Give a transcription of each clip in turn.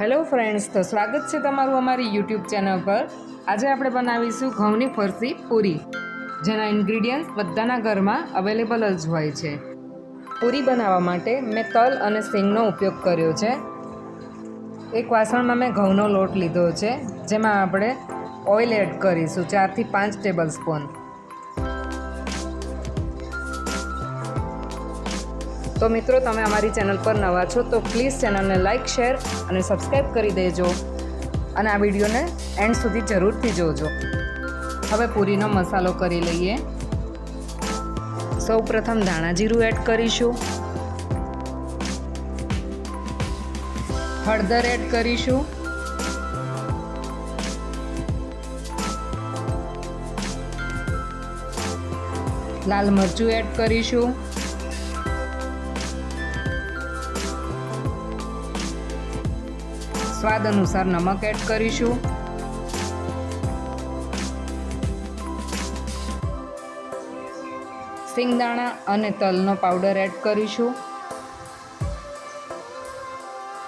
Hello friends તો સ્વાગત છે તમારું અમારી યુટ્યુબ ચેનલ પર. આજે આપણે બનાવીશું ઘઉંની ફરસી પૂરી, જેના ઇન્ગ્રીડિયન્ટ્સ બધાના ઘરમાં અવેલેબલ જ હોય છે. પૂરી બનાવવા માટે મેં તલ અને સિંગનો ઉપયોગ કર્યો છે. એક વાસણમાં મેં ઘઉંનો લોટ લીધો છે, જેમાં આપણે ઓઇલ એડ કરીશું, ચારથી પાંચ ટેબલ સ્પૂન તો મિત્રો, તમે અમારી ચેનલ પર નવા છો તો પ્લીઝ ચેનલને લાઇક શેર અને સબસ્ક્રાઈબ કરી દેજો. અને આ વિડીયોને એન્ડ સુધી જરૂરથી જોજો. હવે પૂરીનો મસાલો કરી લઈએ. સૌ પ્રથમ ધાણા એડ કરીશું. હળદર એડ કરીશું. લાલ મરચું એડ કરીશું. સ્વાદ અનુસાર નમક એડ કરીશું. સિંગદાણા અને તલનો પાવડર એડ કરીશું.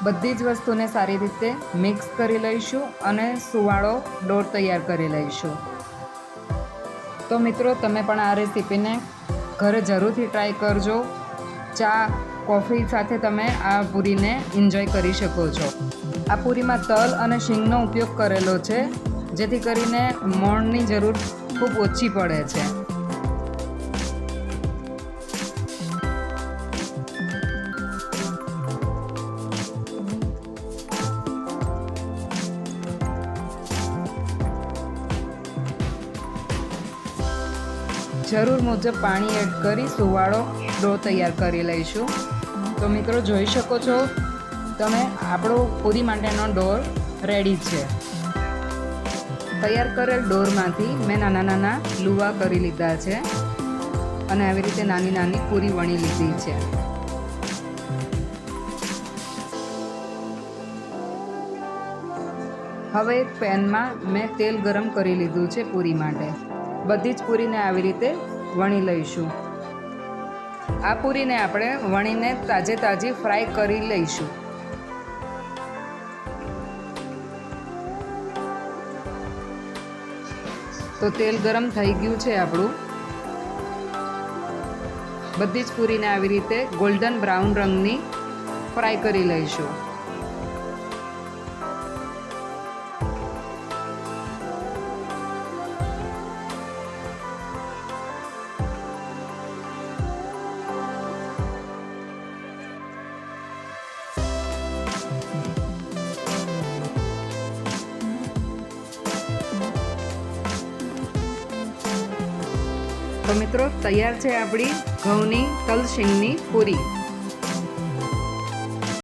બધી જ વસ્તુને સારી રીતે મિક્સ કરી લઈશું અને સુવાળો ડોર તૈયાર કરી લઈશું. તો મિત્રો, તમે પણ આ રેસીપીને ઘરે જરૂરથી ટ્રાય કરજો. ચા કોફી સાથે તમે આ પૂરીને એન્જોય કરી શકો છો. આ પૂરીમાં તલ અને શીંગનો ઉપયોગ કરેલો છે, જેથી કરીને મોણની જરૂર ખૂબ ઓછી પડે છે. જરૂર મુજબ પાણી એડ કરી સુવાળો ડો તૈયાર કરી લઈશું. તો મિત્રો જોઈ શકો છો, તમે આપણો પૂરી માટેનો ડોર રેડી છે. તૈયાર કરેલ ડોરમાંથી મેં નાના નાના લુવા કરી લીધા છે અને આવી રીતે નાની નાની પૂરી વણી લીધી છે. હવે એક પેનમાં મેં તેલ ગરમ કરી લીધું છે પૂરી માટે. બધી જ પૂરીને આવી રીતે વણી લઈશું. આ પૂરીને આપણે વણીને તાજે તાજી ફ્રાય કરી લઈશું. તો તેલ ગરમ થઈ ગયું છે આપણું. બધી જ પૂરીને આવી રીતે ગોલ્ડન બ્રાઉન રંગની ફ્રાય કરી લઈશું. તો મિત્રો તૈયાર છે આપણી ઘઉંની તલ શીંગની પૂરી.